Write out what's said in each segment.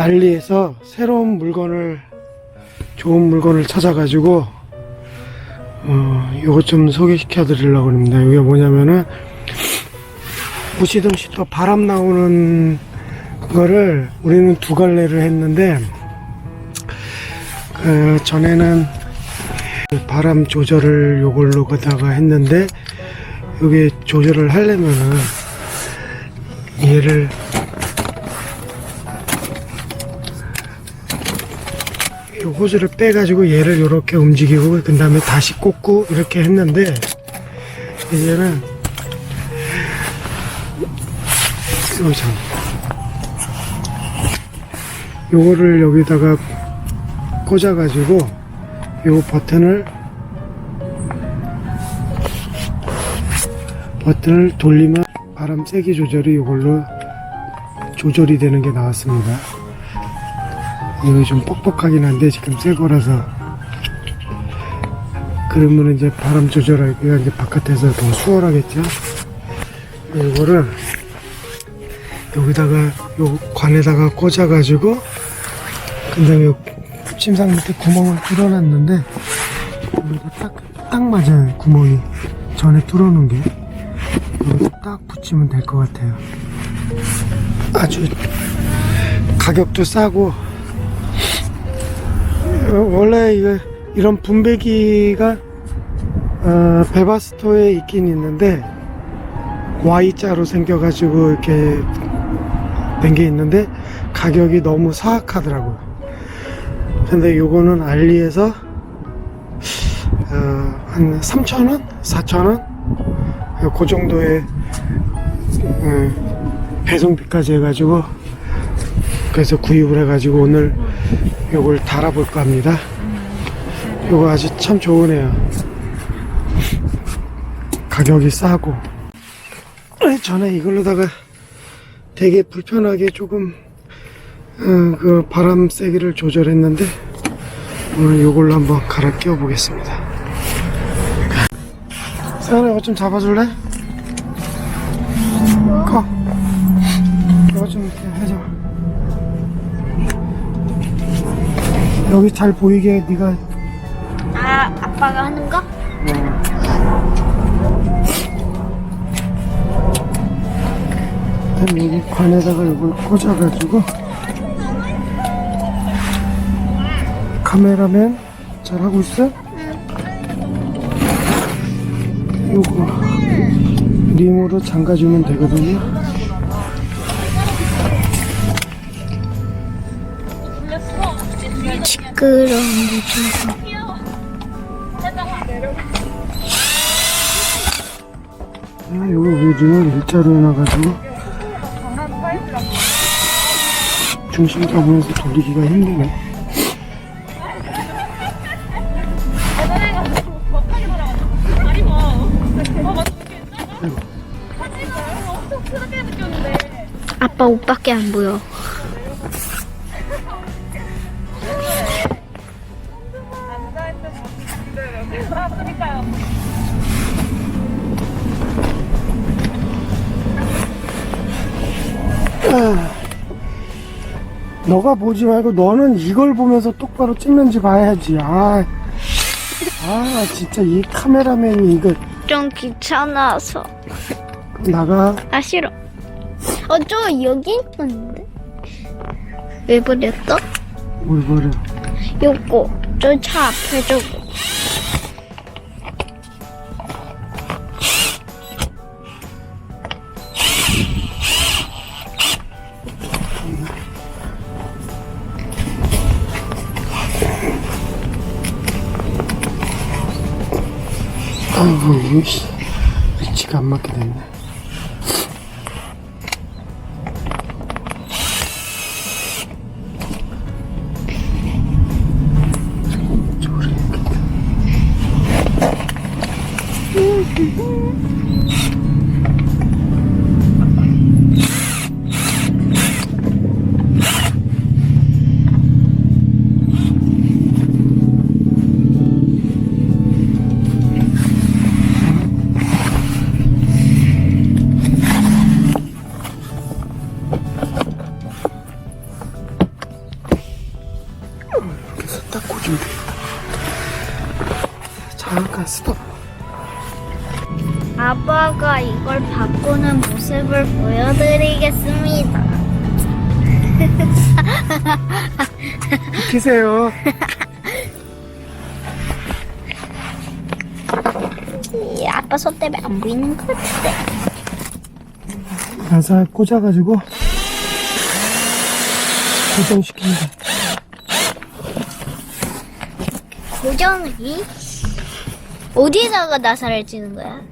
난리에서 새로운 물건을 좋은 물건을 찾아가지고 어 요거 좀 소개시켜 드리려고 합니다. 이게 뭐냐면은 보시듯이 또 바람 나오는 거를 우리는 두 갈래를 했는데 그 전에는 바람 조절을 요걸로 갖다가 했는데 여기 조절을 하려면은 얘를 이 호즈를 빼가지고 얘를 이렇게 움직이고 그 다음에 다시 꽂고 이렇게 했는데 이제는 여기 참 요거를 여기다가 꽂아가지고 요 버튼을 버튼을 돌리면 바람 세기 조절이 이걸로 조절이 되는 게 나왔습니다. 이거 좀 뻑뻑하긴 한데 지금 새 거라서. 그러면 이제 바람 조절하기가 이제 바깥에서 더 수월하겠죠. 이거를 여기다가 요 관에다가 꽂아 가지고 그 다음에 침상 밑에 구멍을 뚫어놨는데 딱, 딱 맞아요 구멍이. 전에 뚫어놓은 게. 여기서 딱 붙이면 될 것 같아요. 아주 가격도 싸고 어, 원래 이거 이런 분배기가 어, 베바스토에 있긴 있는데 Y자로 생겨가지고 이렇게 된 게 있는데 가격이 너무 사악하더라고요. 근데 요거는 알리에서 어, 한 3,000원? 4,000원? 그 정도의 어, 배송비까지 해가지고 그래서 구입을 해가지고 오늘 요걸 달아볼까 합니다. 요거 아주 참 좋으네요. 가격이 싸고 전에 이걸로다가 되게 불편하게 조금 어, 그 바람 세기를 조절했는데 오늘 요걸로 한번 갈아 끼워 보겠습니다. 세연아 이거 좀 잡아줄래? 여기 잘 보이게 네가 아, 아빠가 하는 거? 그다음 여기 관에다가 이걸 꽂아가지고 카메라맨 잘 하고 있어? 요거 림으로 잠가주면 되거든요 시끄러운데 좀. 아, 왜 림을 일자로 해놔가지고 중심 잡으면서 돌리기가 힘드네 아빠 옷밖에 안 보여. 너가 보지 말고 너는 이걸 보면서 똑바로 찍는지 봐야지. 아, 아 진짜 이 카메라맨이 이거 좀 귀찮아서. 나가. 아, 싫어. 어, 저 여기 있는데? 왜 버렸어? 뭘 버려. 요거. 저 차 앞에 저거. 아이고 이 아빠가 이걸 바꾸는 모습을 보여드리겠습니다. 키세요. 이 아빠 손 때문에 안 보이는 것 같은데. 나사 꽂아가지고 고정시킵니다. 고정이 어디다가 나사를 찌는 거야?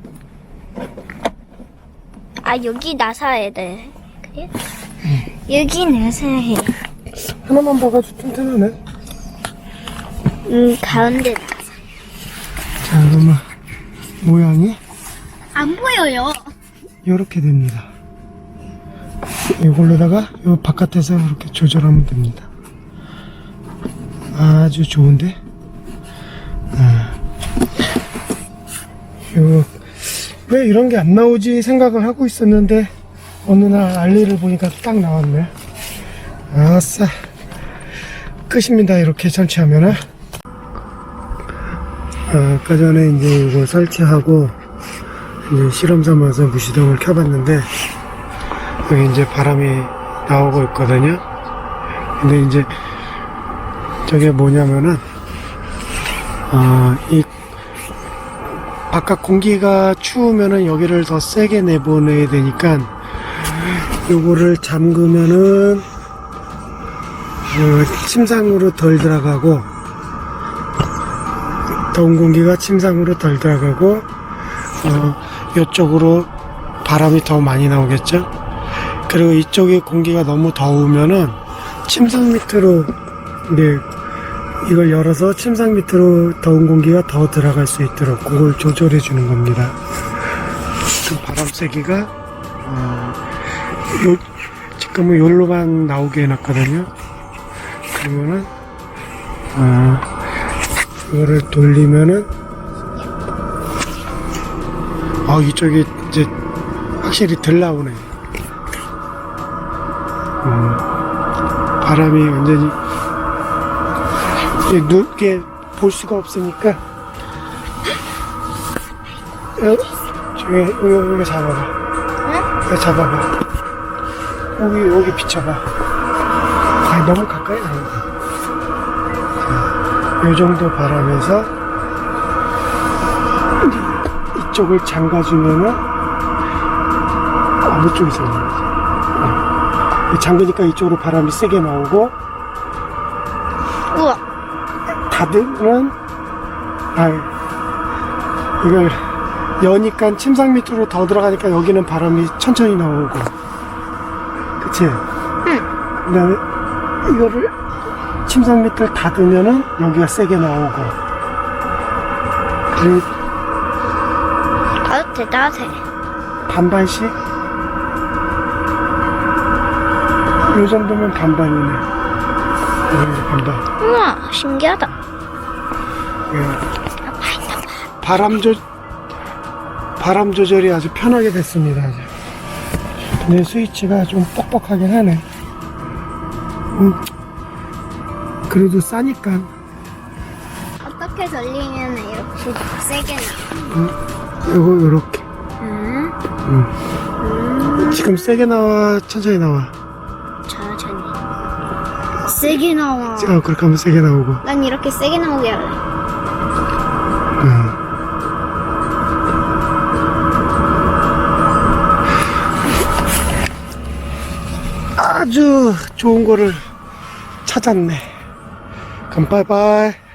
아 여기 나사해야 돼. 그래? 여기 나사해. 하나만 봐가지고 튼튼하네. 음 가운데 나사. 자, 그러면 모양이 안 보여요. 이렇게 됩니다. 이걸로다가 이 바깥에서 이렇게 조절하면 됩니다. 아주 좋은데? 아. 요, 왜 이런 게 안 나오지 생각을 하고 있었는데 어느 날 알리를 보니까 딱 나왔네. 아싸. 끝입니다. 이렇게 설치하면은. 아, 아까 전에 이제 이거 설치하고 이제 실험 삼아서 무시동을 켜봤는데 여기 이제 바람이 나오고 있거든요. 근데 이제 저게 뭐냐면은 아, 이 바깥 공기가 추우면은 여기를 더 세게 내보내야 되니까 요거를 잠그면은 어, 침상으로 덜 들어가고 더운 공기가 침상으로 덜 들어가고 어, 이쪽으로 바람이 더 많이 나오겠죠. 그리고 이쪽에 공기가 너무 더우면은 침상 밑으로 네 이걸 열어서 침상 밑으로 더운 공기가 더 들어갈 수 있도록 그걸 조절해 주는 겁니다. 그 바람 세기가 어, 요 지금은 요로만 나오게 해놨거든요. 그러면은 어, 이거를 돌리면은 아 이쪽이 이제 확실히 덜 나오네. 음, 바람이 완전히 눈게 볼 수가 없으니까 여, 저기 여기, 여기 잡아봐. 여기 잡아봐. 여기 여기 비춰봐. 아니 너무 가까이 나온다. 이 정도 바람에서 이쪽을 잠가주면은 어느 쪽에서 오는 거지. 네. 잠그니까 이쪽으로 바람이 세게 나오고 우와. 닫으면 아 이걸 여니까 침상 밑으로 더 들어가니까 여기는 바람이 천천히 나오고 그치? 응. 그 다음에 이거를 침상 밑을 닫으면은 여기가 세게 나오고 그리고 따뜻해 따뜻해. 반반씩 이 정도면 반반이네 여기 반반 우와 신기하다. 예. 바람 조 바람 조절이 아주 편하게 됐습니다. 아주. 근데 스위치가 좀 뻑뻑하긴 하네. 음. 그래도 싸니까 어떻게 돌리면 이렇게 세게 나? 음. 요거 요렇게 음. 음. 지금 세게 나와 천천히 나와. 천천히. 세게 나와. 어, 그렇게 하면 세게 나오고. 난 이렇게 세게 나오게 할래. 좋은 거를 찾았네. 그럼 빠이빠이.